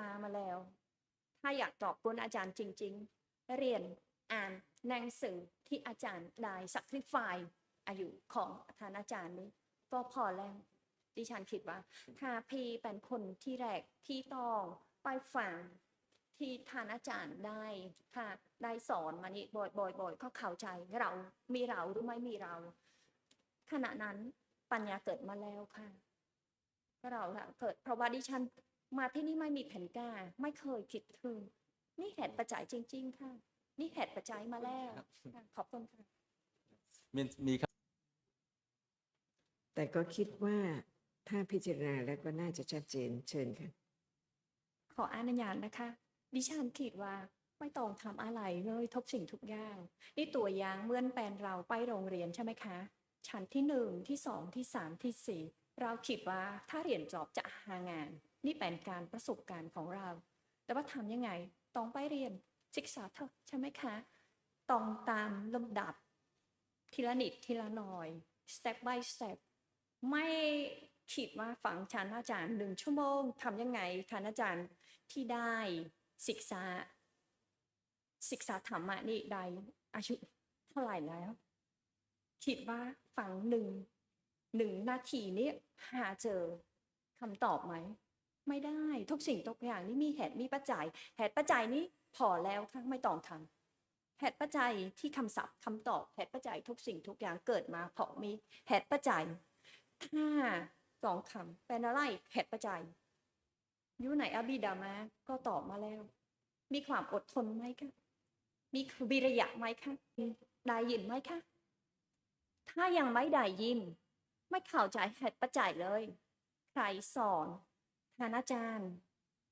มามาแล้ว ถ้าอยากตอบกวนอาจารย์จริง ๆ เรียนอ่านหนังสือที่อาจารย์ได้สักริฟายอายุของท่านอาจารย์นี้ก็พอแล้วดิฉันคิดว่าถ้าพี่เป็นคนที่แรกที่ต้องไปฟังที่ท่านอาจารย์ได้ค่ะได้สอนมานี่บ่อยบ่อยบ่อยก็เข้าใจเรา มีเราหรือไม่มีเรา ขณะนั้นปัญญาเกิดมาแล้วค่ะเราเกิดเพราะว่าดิฉัน มาที่นี่ไม่มีแผนการไม่เคยคิดถึงนี่เหตุปัจจัยจริง ๆ ค่ะ นี่เหตุปัจจัยมาแล้วค่ะขอบคุณค่ะมีมีครับ แต่ก็คิดว่าถ้าพิจารณาแล้วก็น่าจะชัดเจนเชิญค่ะ ขออนุญาตนะคะ ดิฉันคิดว่าไม่ต้องทำอะไรเลยทุกสิ่งทุกอย่าง นี่ตัวอย่างเหมื่อนแปลนเราไปโรงเรียนใช่ไหมคะ ชั้นที่หนึ่งที่สองที่สามที่สี่เราคิดว่าถ้าเรียนจบจะหางาน นี่เป็นการประสบการณ์ของเรา แต่ว่าทำยังไงต้องไปเรียนศึกษาเถอะใช่ไหมคะต้องตามลำดับทีละนิดทีละหน่อย step by step ไม่คิดว่าฝังชั้นอาจารย์หนึ่งชั่วโมงทำยังไงท่านอาจารย์ที่ได้ศึกษาศึกษาธรรมะนี่ได้อายุเท่าไหร่แล้ว คิดว่าฝังหนึ่งหนึ่งนาทีนี้หาเจอคำตอบไหม ไม่ได้ทุกสิ่งทุกอย่างนี่มีเหตุมีปัจจัย เหตุปัจจัยนี้พอแล้วค่ะไม่ต้องทำเหตุปัจจัยที่คำศัพท์คำตอบเหตุปัจจัยทุกสิ่งทุกอย่างเกิดมาเพราะมีเหตุปัจจัยถ้าสองคำเป็นอะไรเหตุปัจจัยอยู่ไหนอบิดามาก็ตอบมาแล้ว มีความอดทนไหมคะมีวิริยะไหมคะได้ยินไหมคะถ้ายังไม่ได้ยิน ไม่เข้าใจเหตุปัจจัยเลย ใครสอน ท่านอาจารย์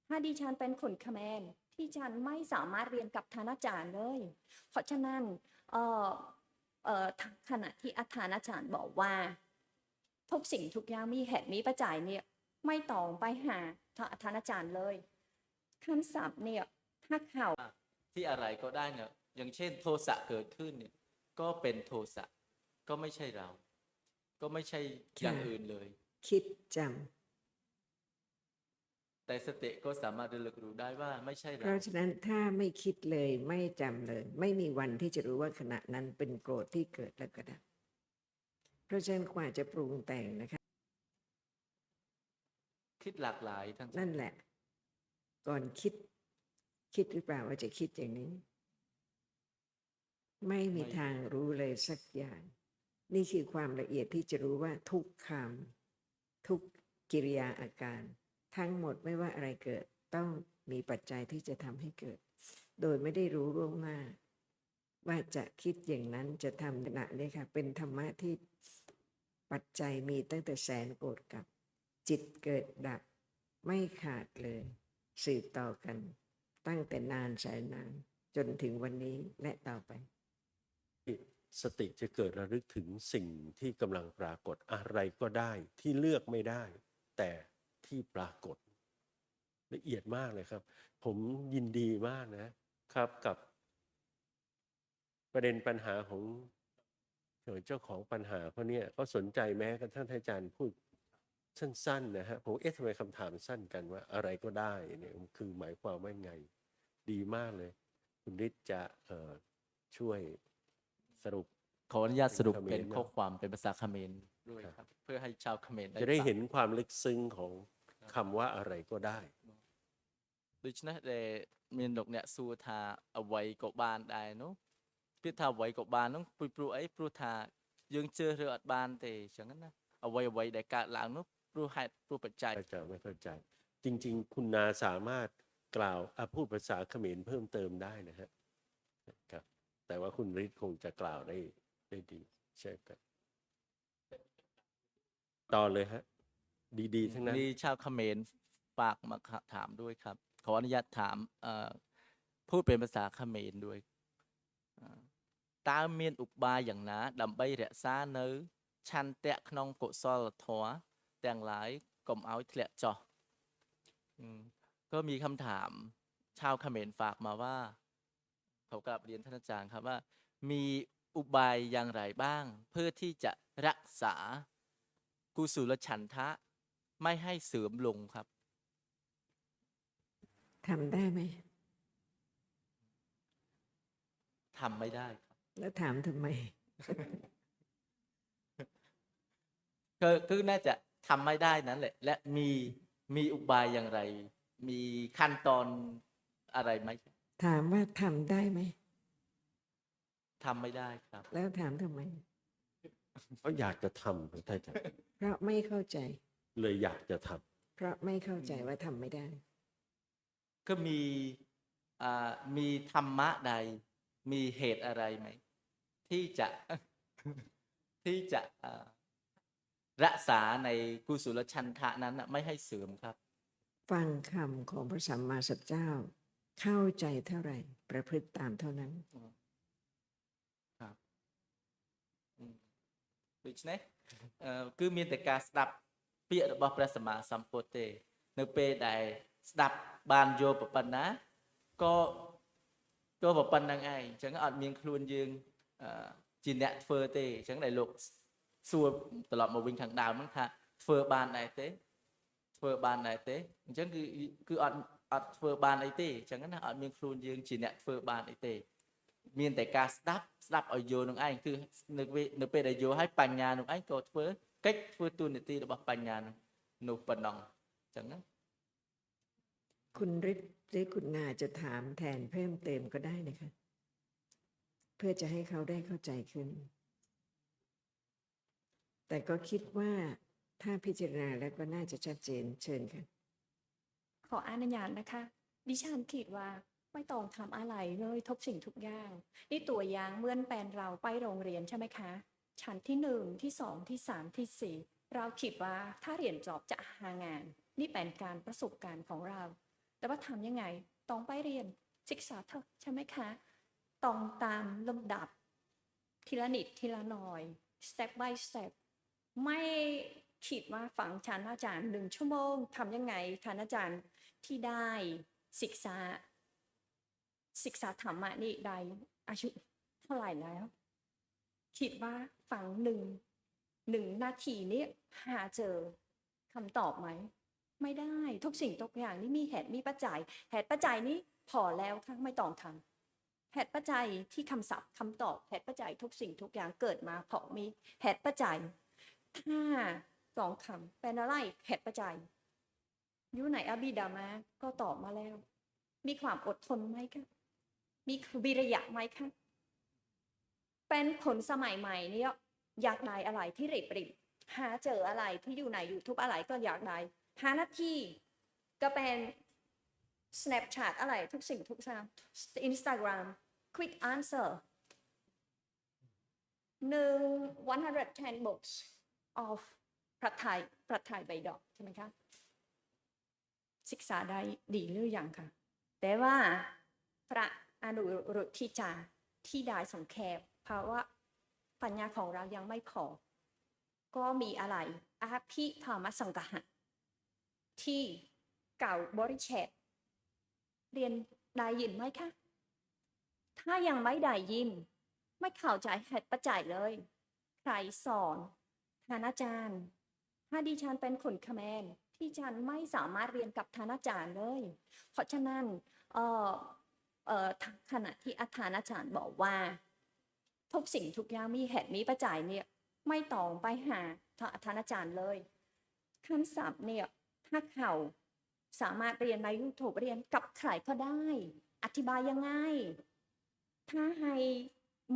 ถ้าดิฉันเป็นคนคแมนที่ฉันไม่สามารถเรียนกับท่านอาจารย์เลย เพราะฉะนั้นเอ่อเอ่อขณะที่อาจารย์อาจารย์บอกว่า ทุกสิ่งทุกอย่างมีเหตุมีปัจจัยเนี่ยไม่ต้องไปหาท่านอาจารย์เลยคำศัพท์เนี่ยถ้าเขาที่อะไรก็ได้เนี่ยอย่างเช่น โทสะเกิดขึ้นเนี่ยก็เป็นโทสะก็ไม่ใช่เรา ก็ไม่ใช่อย่างค่ะอื่นเลย คิดจ แต่สติก็สามารถระลึกรู้ได้ว่าไม่ใช่ำเพเราราะฉะนั้นถ้าไม่คิดเลยไม่จำเลย ไม่มีวันที่จะรู้ว่าขณะนั้นเป็นโกรธที่เกิดแล้วก็ดับเพราะฉะนั้นกว่าจะปรุงแต่งนะคะ คิดหลากหลายทั้งนั่นแหละ ก่อนคิด คิดหรือเปล่าว่าจะคิดอย่างนี้ ไม่มีทางรู้เลยสักอย่าง นี่คือความละเอียดที่จะรู้ว่าทุกคำทุกกิริยาอาการ ทั้งหมดไม่ว่าอะไรเกิดต้องมีปัจจัยที่จะทำให้เกิด โดยไม่ได้รู้ล่วงหน้า ว่าจะคิดอย่างนั้นจะทำขณะนี้ค่ะ เป็นธรรมะที่ปัจจัยมีตั้งแต่แสนโกรธกับ จิตเกิดดับไม่ขาดเลย สืบต่อกัน ตั้งแต่นานแสนนาน จนถึงวันนี้และต่อไป สติจะเกิดระลึกถึงสิ่งที่กำลังปรากฏอะไรก็ได้ที่เลือกไม่ได้ แต่ ที่ปรากฏ ละเอียดมากเลยครับ ผมยินดีมากนะครับกับ ประเด็นปัญหาของเจ้าของปัญหาเขาเนี่ยเขาสนใจแม้กระทั่งท่านอาจารย์พูดสั้นๆนะฮะผมเอ๊ะทำไมคำถามสั้นกันว่า อะไรก็ได้เนี่ยคือหมายความว่าไงดีมากเลย คุณฤทธิ์จะเอ่อช่วยสรุปขออนุญาตสรุปเป็นเขมรเป็นเนอะข้อความเป็นภาษาเขมรด้วยครับครับเพื่อให้ชาวเขมรจะได้ฟังเห็นความลึกซึ้งของ คำว่าอะไรก็ได้ ដូច្នេះដែលមានលោកអ្នកសួរថាអ្វីក៏បានដែរនោះពាក្យថាអ្វីក៏បាននោះពីព្រោះអីព្រោះថាយើងជឿឬអត់បានទេអញ្ចឹងណាអ្វីអ្វីដែលកើតឡើងនោះព្រោះហេតុព្រោះបច្ច័យ ก็จะไม่เข้าใจ จริง ๆ คุณนาสามารถกล่าวอ่ะพูดภาษาเขมรเพิ่มเติมได้นะฮะครับ แต่ว่าคุณฤทธิ์คงจะกล่าวได้ได้ดีใช่ครับต่อเลยฮะ ดีๆ ทั้งนั้น นี่ชาวเขมรฝากมาถามด้วยครับ ขออนุญาตถามเอ่อพูดเป็นภาษาเขมรด้วยเอ่อតើមានឧបាយយ៉ាងណា ដើម្បីរក្សានៅឆន្ទៈក្នុងកុសលធម៌ទាំងឡាយកុំឲ្យធ្លាក់ចុះอืมก็มีคำถาม ชาวเขมรฝากมาว่าเขากลับเรียนท่านอาจารย์ครับว่า มีอุบายอย่างไรบ้าง เพื่อที่จะรักษากุศลฉันทะ ไม่ให้เสื่อมลงครับทำได้ไหมทำไม่ได้ครับ แล้วถามทำไมก็คือน่าจะทำไม่ได้นั้นแหละ และมีมีอุบายอย่างไร มีขั้นตอนอะไรไหมถามว่าทำได้ไหมทำไม่ได้ครับ แล้วถามทำไม เขาอยากจะทำครับท่านอาจารย์ เพราะไม่เข้าใจ เลยอยากจะทำ เพราะไม่เข้าใจว่าทำไม่ได้ ก็มีอ่ามีธรรมะใด มีเหตุอะไรไหม ที่จะ ที่จะอ่ารักษาในกุศลชันทะนั้นน่ะไม่ให้เสื่อมครับ ฟังคำของพระสัมมาสัมพุทธเจ้า เข้าใจเท่าไหร่ ประพฤติตามเท่านั้น ครับอืมដូច្នេះអឺគឺមានតែការស្ដាប់ ពាក្យរបស់ព្រះសម្មាសម្ពុទ្ធទេ នៅពេលដែលស្ដាប់បានយកប្រប៉ុណ្ណាក៏ក៏ប្រប៉ុណ្្នឹងឯងអញ្ចឹងអត់មានខ្លួនយើងអឺជាអ្នកធ្វើទេអញ្ចឹងដែលលោកសួរត្រឡប់មកវិញខាងដើមហ្នឹងថាធ្វើបានដែរទេធ្វើបានដែរទេអញ្ចឹងគឺគឺអត់អត់ធ្វើបានអីទេអញ្ចឹងណាអត់មានខ្លួនយើងជាអ្នកធ្វើបានអីទេមានតែការស្ដាប់ស្ដាប់ឲ្យយល់នឹងឯងគឺនៅពេលនៅពេលដែលយល់ហើយបញ្ញានឹងឯងក៏ធ្វើ កិច្ចធ្វើទូនាទីរបស់បញ្ញានោះនោះប៉ុណ្ណឹងអញ្ចឹងណា คุณฤทธิ์หรือคุณนาจะถามแทนเพิ่มเติมก็ได้นะคะ เพื่อจะให้เขาได้เข้าใจขึ้น แต่ก็คิดว่าถ้าพิจารณาแล้วก็น่าจะชัดเจนเชิญค่ะ ขออนุญาตนะคะ ดิฉันคิดว่าไม่ต้องทำอะไรเลยทุกสิ่งทุกอย่าง นี่ตัวอย่างเหมื่อนแปลนเราไปโรงเรียนใช่ไหมคะ ชั้นที่หนึ่งที่สองที่สามที่สี่เราคิดว่าถ้าเรียนจบจะหางาน นี่เป็นการประสบการณ์ของเรา แต่ว่าทำยังไงต้องไปเรียนศึกษาเถอะใช่ไหมคะต้องตามลำดับทีละนิดทีละหน่อย step by step ไม่คิดว่าฝังชั้นอาจารย์หนึ่งชั่วโมงทำยังไงทันอาจารย์ที่ได้ศึกษาศึกษาธรรมะนี่ได้อายุเท่าไหร่แล้ว คิดว่าฝังหนึ่งหนึ่งนาทีนี้หาเจอคำตอบไหม ไม่ได้ทุกสิ่งทุกอย่างนี่มีเหตุมีปัจจัยเหตุปัจจัยนี้พอแล้วค่ะไม่ต้องทำเหตุปัจจัยที่คำศัพท์คำตอบเหตุปัจจัยทุกสิ่งทุกอย่างเกิดมาเพราะมีเหตุปัจจัยถ้าสองคำเป็นอะไรเหตุปัจจัยอยู่ไหนอบิดามาก็ตอบมาแล้ว มีความอดทนไหมคะมีวิริยะไหมคะ เป็นคนสมัยใหม่เนี่ยอยากได้อะไรที่รีบริบหาเจออะไรที่อยู่ใน YouTube อะไรก็อยากได้หานาที่ก็เป็น Snapchat อะไรทุกสิ่งทุกอย่าง Instagram quick answer หนึ่ง110 books of พระไทยพระไทยใบดอกใช่ไหมคะศึกษาได้ดีหรือยังคะแต่ว่าพระอนุรุทธิจาที่ได้สังแคบ เพราะว่าปัญญาของเรายังไม่พอ ก็มีอะไรอภิธรรมสังกหะที่เก่าบริเชตเรียนได้ยินไหมคะ ถ้ายังไม่ได้ยิน ไม่เข้าใจเหตุปัจจัยเลย ใครสอนท่านอาจารย์ ถ้าดิฉันเป็นคนคแมนที่ฉันไม่สามารถเรียนกับท่านอาจารย์เลย เพราะฉะนั้นเออเออขณะที่อาจารย์บอกว่า ทุกสิ่งทุกอย่างมีเหตุมีปัจจัยเนี่ยไม่ต้องไปหาท่านอาจารย์เลยคำศัพท์เนี่ยถ้าเขาสามารถเรียนในยูทูบเรียนกับใครก็ได้ อธิบายยังไงถ้าให้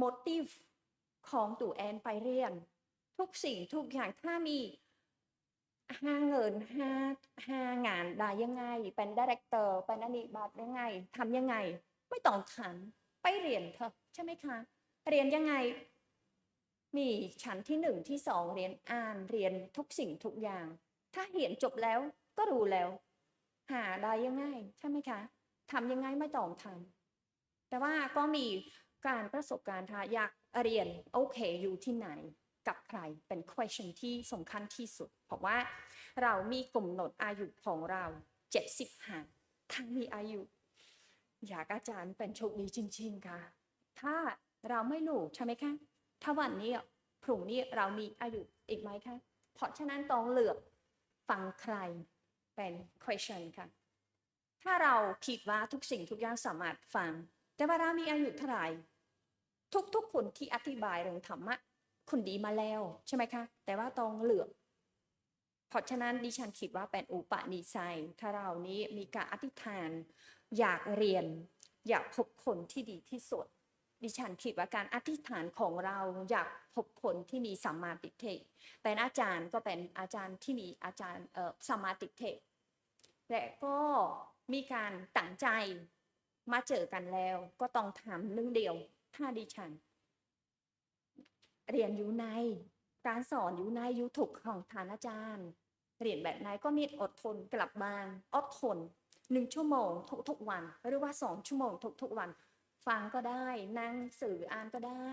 motive ของตัวแอนไปเรียน ทุกสิ่งทุกอย่างถ้ามีห้าเงินห้าห้างานได้ยังไง เป็นดีเรคเตอร์เป็นอนิบัตยังไงทำยังไง ไม่ต้องถามไปเรียนเถอะใช่ไหมคะ เรียนยังไง มีชั้นที่หนึ่งที่สองเรียนอ่านเรียนทุกสิ่งทุกอย่าง ถ้าเรียนจบแล้วก็รู้แล้ว หาได้ยังไงใช่ไหมคะทำยังไงไม่ต้องทำแต่ว่าก็มีการประสบการณ์ทาอยากเรียนโอเคอยู่ที่ไหนกับใครเป็น question ที่สำคัญที่สุด เพราะว่าเรามีกำหนดอายุของเรา75ทั้งมีอายุ อยากอาจารย์เป็นโชคดีจริง ๆ ค่ะ ถ้า เราไม่รู้ใช่ไหมคะถ้าวันนี้พรุ่งนี้เรามีอายุอีกไหมคะเพราะฉะนั้นต้องเลือกฟังใครเป็น question ค่ะ ถ้าเราคิดว่าทุกสิ่งทุกอย่างสามารถฟัง แต่ว่าเรามีอายุเท่าไหร่ทุกๆคนที่อธิบายเรื่องธรรมะคุณดีมาแล้วใช่ไหมคะ แต่ว่าต้องเลือกเพราะฉะนั้นดิฉันคิดว่าเป็นอุปนิสัยถ้าเรานี้มีการอธิษฐาน อยากเรียน อยากพบคนที่ดีที่สุด ดิฉันคิดว่าการอธิษฐานของเราอยากพบคนที่มีสัมมาทิฏฐิเป็นอาจารย์ก็เป็นอาจารย์ที่มีอาจารย์สัมมาทิฏฐิและก็มีการตั้งใจมาเจอกันแล้ว ก็ต้องทำหนึ่งเดียว ถ้าดิฉัน เรียนอยู่ในการสอนอยู่ในยูทูบของทานอาจารย์เรียนแบบไหนก็มีอดทนกลับบ้านอดทนหนึ่งชั่วโมงทุกๆวัน หรือว่าสองชั่วโมงทุกๆวัน ฟังก็ได้นั่งสื่ออ่านก็ได้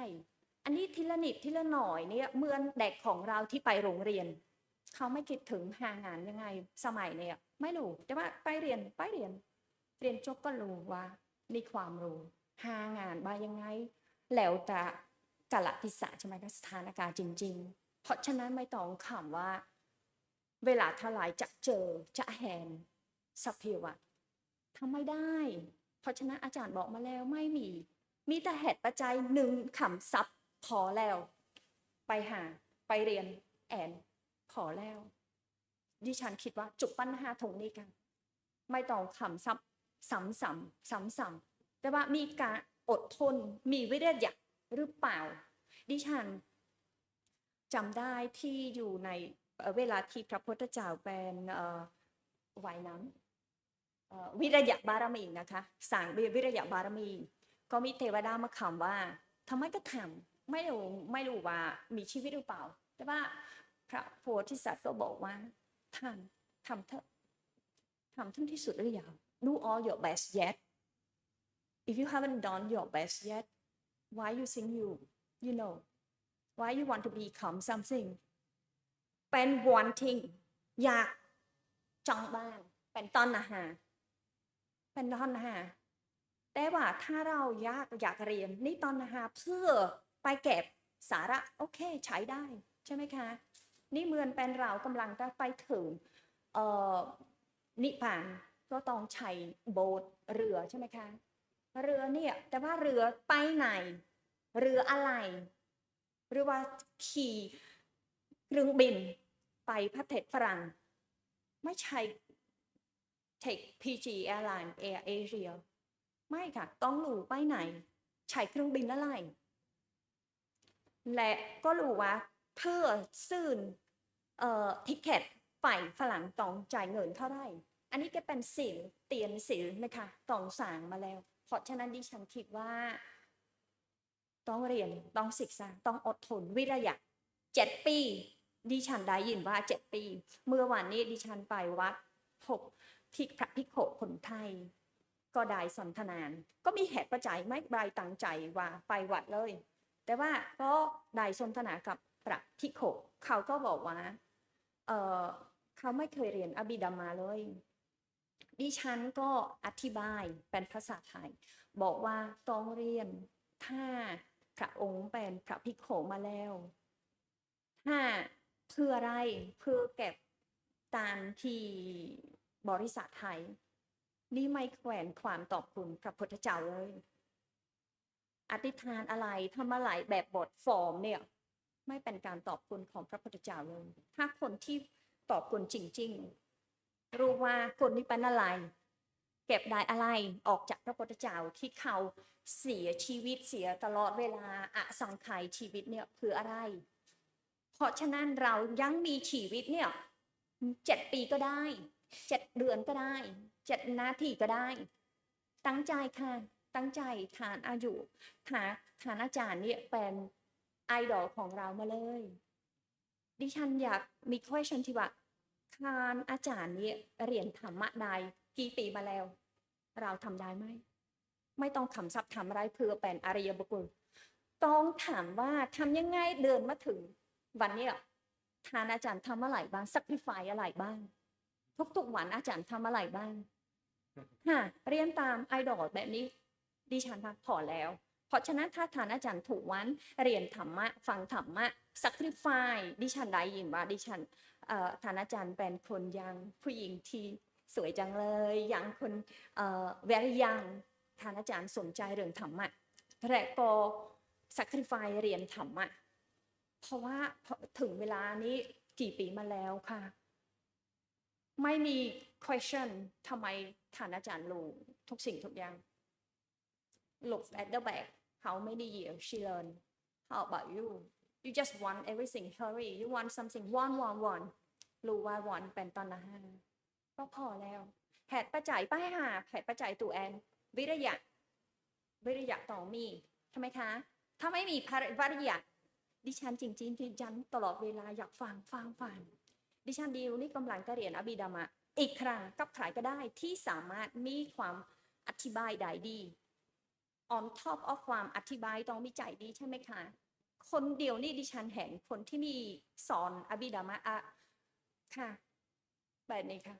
อันนี้ทีละนิดทีละหน่อยเนี่ยเมือนเด็กของเราที่ไปโรงเรียน เขาไม่คิดถึงหางานยังไงสมัยเนี่ยไม่รู้แต่ว่าไปเรียนไปเรียน เรียนจบก็รู้ว่ามีความรู้หางานมายังไง แล้วแต่กาลติสะใช่ไหมคะสถานการณ์จริง ๆ เพราะฉะนั้นไม่ต้องคำว่า เวลาทลายจะเจอจะแหนสัพเพวะทำไม่ได้ เพราะฉะนั้นอาจารย์บอกมาแล้วไม่มี มีแต่เหตุปัจจัยหนึ่งคำซับพอแล้ว ไปหาไปเรียนแอนพอแล้ว ดิฉันคิดว่าจุดปัญหาตรงนี้กัน ไม่ต้องคำซับซ้ำซ้ำซ้ำซ้ำแต่ว่ามีการอดทนมีวิริยะหรือเปล่า ดิฉันจำได้ที่อยู่ในเวลาที่พระพุทธเจ้าเป็นเอ่อว่ายน้ำ วิริยะบารมีนะคะสั่งวิริยะบารมี ก็มีเทวดามาคำว่าทำไมก็ทำไม่รู้ไม่รู้ว่ามีชีวิตหรือเปล่า แต่ว่าพระโพธิสัตว์ก็บอกว่าทำทำเถอะทำถึงที่สุดหรือยัง do all your best yet if you haven't done your best yet why you think you you know why you want to become something เป็น wanting อยากจ้องบ้างเป็นต้นอาหาร เป็นต้นอาหาแต่ว่าถ้าเราอยากอยากเรียนนี่ตอนอาหาเพื่อไปเก็บสาระโอเคใช้ได้ใช่ไหมคะ นี่เหมือนเป็นเรากำลังจะไปถึงเออนิพพานก็ต้องใช้โบ๊ทเรือใช่ไหมคะ เรือเนี่ยแต่ว่าเรือไปไหน เรืออะไร หรือว่าขี่เครื่องบินไปประเทศฝรั่ง ไม่ใช่ take PG Airline Air Asia ไม่ค่ะ ต้องรู้ไปไหน ใช้เครื่องบินอะไร และก็รู้ว่า เพื่อซื้อเอ่อทิเก็ตไปฝรั่งต้องจ่ายเงินเท่าไหร่ อันนี้ก็เป็นสิลเตียนสิลนะคะต้องสั่งมาแล้ว เพราะฉะนั้นดิฉันคิดว่า ต้องเรียนต้องศึกษา ต้องอดทนวิริยะเจ็ดปีดิฉันได้ยินว่าเจ็ดปี เมื่อวานนี้ดิฉันไปวัดพ บที่พระพิโขคนไทย ก็ได้สนทนาน ก็มีเหตุปัจจัยไม่บายตั้งใจว่าไปวัดเลย แต่ว่าก็ได้สนทนากับพระพิโขเขาก็บอกว่าเออเขาไม่เคยเรียนอภิธรรมมาเลย ดิฉันก็อธิบายเป็นภาษาไทย บอกว่าต้องเรียนถ้าพระองค์เป็นพระภิกขุมาแล้วถ้าเพื่ออะไรเพื่อเก็บตามที่ บริษัทไทย นี่ไม่แขวนความตอบคุณพระพุทธเจ้าเลย อธิษฐานอะไรทำอะไรแบบบทฟอร์มเนี่ย ไม่เป็นการตอบคุณของพระพุทธเจ้าเลย ถ้าคนที่ตอบคุณจริง ๆ รู้ว่าคนนี้เป็นอะไร เก็บได้อะไรออกจากพระพุทธเจ้าที่เขาเสียชีวิตเสียตลอดเวลาอะสังขายชีวิตเนี่ยเพื่ออะไร เพราะฉะนั้นเรายังมีชีวิตเนี่ยเจ็ดปีก็ได้ เจ็ดเดือนก็ได้เจ็ดนาทีก็ได้ ตั้งใจค่ะ ตั้งใจทานอายุทานทานอาจารย์เนี่ยเป็นไอดอลของเรามาเลย ดิฉันอยากมี question ที่ว่าทานอาจารย์เนี่ยเรียนธรรมะได้กี่ปีมาแล้ว เราทำได้ไหมไม่ต้องคำศัพท์ทำอะไรเพื่อเป็นอริยบุคคลต้องถามว่าทำยังไงเดินมาถึงวันเนี้ยทานอาจารย์ทำอะไรบ้างสักพิฟายอะไรบ้าง ทุกๆวันอาจารย์ทำอะไรบ้างฮะเรียนตามไอดอลแบบนี้ ดิฉันพักพอแล้ว เพราะฉะนั้นถ้าทานอาจารย์ถูกวันเรียนธรรมะ ฟังธรรมะสักริฟายดิฉันได้ยินว่าดิฉันเอ่อทานอาจารย์เป็นคนยังผู้หญิงที่สวยจังเลยยังคนเอ่อ very young ท่านอาจารย์สนใจเรื่องธรรมะและก็ sacrifice เรียนธรรมะเพราะว่าพอถึงเวลานี้กี่ปีมาแล้วค่ะ ไม่มี question ทำไมท่านอาจารย์รู้ทุกสิ่งทุกอย่าง look at the back how many years she learn how about you you just want everything hurry you want something one one one รู้ว่า one เป็นตอนละห้าก็พอแล้วเหตุปัจจัยป้ายหาเหตุปัจจัยตัวแอน วิริยะ วิริยะต้อมีใช่ไมคะ ถ้าไม่มีวิริยะดิฉันจริงๆดิฉันตลอดเวลาอยากฟังฟังฟัง ดิฉันดีลนี่กำลังจะเรียนอภิธรรมะ อีกครั้งกับใครก็ได้ที่สามารถมีความอธิบายได้ดี on top of ความอธิบายต้องมีใจดีใช่ไหมคะ คนเดียวนี่ดิฉันเห็นคนที่มีสอนอภิธรรมะอะค่ะ แบบนี้ค่ะ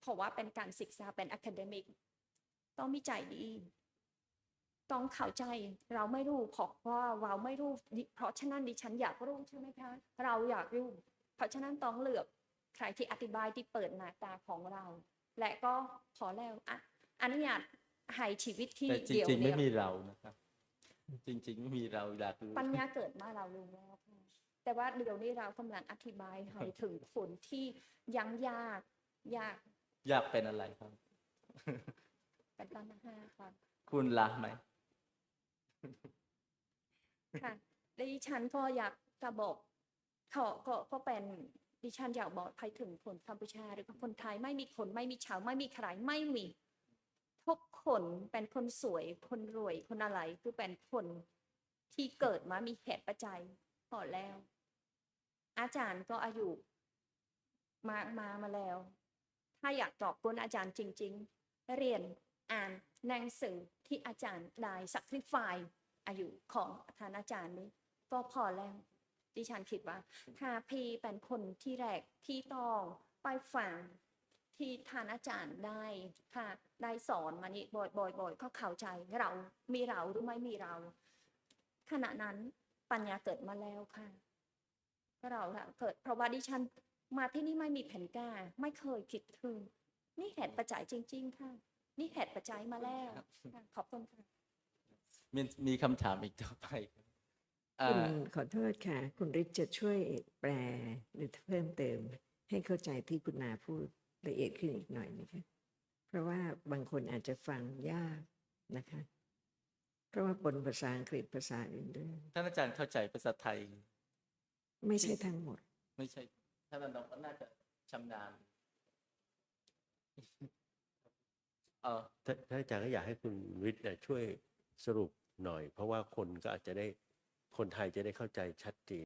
เพราะว่าเป็นการศึกษาเป็น academic ต้องมีใจดี ต้องเข้าใจเราไม่รู้เพราะว่าเราไม่รู้ เพราะฉะนั้นดิฉันอยากรู้ใช่ไหมคะ เราอยากรู้ เพราะฉะนั้นต้องเลือกใครที่อธิบายที่เปิดหน้าตาของเรา และก็พอแล้วอะอนุญาตให้ชีวิตที่แต่จเดียวริงๆไม่เดียวมีเรานะครับ จริงๆไม่มีเราอยากรู้ปัญญาเกิดมาเรารู้แล้วค่ะแต่ว่าเดี๋ยวนี้เรากำลังอธิบายให้ถึงผลที่ยังยากยากอยากเป็นอะไรครับ เป็นต้นห้าค่ะคุณละไหมค่ะดิฉันก็อยากจะบอก เขอก็ก็เป็นดิฉันอยากบอกไปถึงคนกัมพูชาหรือคนไทยไม่มีคนไม่มีชาวไม่มีใครไม่มีทุกคนเป็นคนสวยคนรวยคนอะไรคือเป็นคนที่เกิดมามีเหตุปัจจัยพอแล้ว อาจารย์ก็อายุมามามาแล้ว ถ้าอยากตอบกวนอาจารย์จริง ๆ เรียนอ่านหนังสือที่อาจารย์ได้สักริฟายอายุของท่านอาจารย์นี้ ก็พอแล้ว ดิฉันคิดว่าถ้าพี่เป็นคนที่แรกที่ต้องไปฟังที่ท่านอาจารย์ได้ค่ะได้สอนมานี่บ่อยบ่อยบ่อยก็เข้าใจเรา มีเราหรือไม่มีเรา ขณะนั้นปัญญาเกิดมาแล้วค่ะก็เราละเกิดเพราะว่าดิฉันมาที่นี่ไม่มีแผนการไม่เคยคิดถึงนี่เหตุปัจจัยจริง ๆ ค่ะ นี่เหตุปัจจัยมาแล้วค่ะขอบคุณค่ะมีมีคำถามอีกต่อไปครับอ่า คุณขอโทษค่ะ คุณฤทธิ์จะช่วยแปลหรือเพิ่มเติม ให้เข้าใจที่คุณนาพูดละเอียดขึ้นอีกหน่อยนะคะเพราะว่าบางคนอาจจะฟังยากนะคะ เพราะว่าปนภาษาอังกฤษภาษาอื่นด้วยท่านอาจารย์เข้าใจภาษาไทย ไม่ใช่ทั้งหมด ไม่ใช่ท่านอาจารย์ก็น่าจะชำนาญเออท่านท่านอาจารย์ก็อยากให้คุณวิทย์เนี่ยช่วยสรุปหน่อย เพราะว่าคนก็อาจจะได้ คนไทยจะได้เข้าใจชัดเจน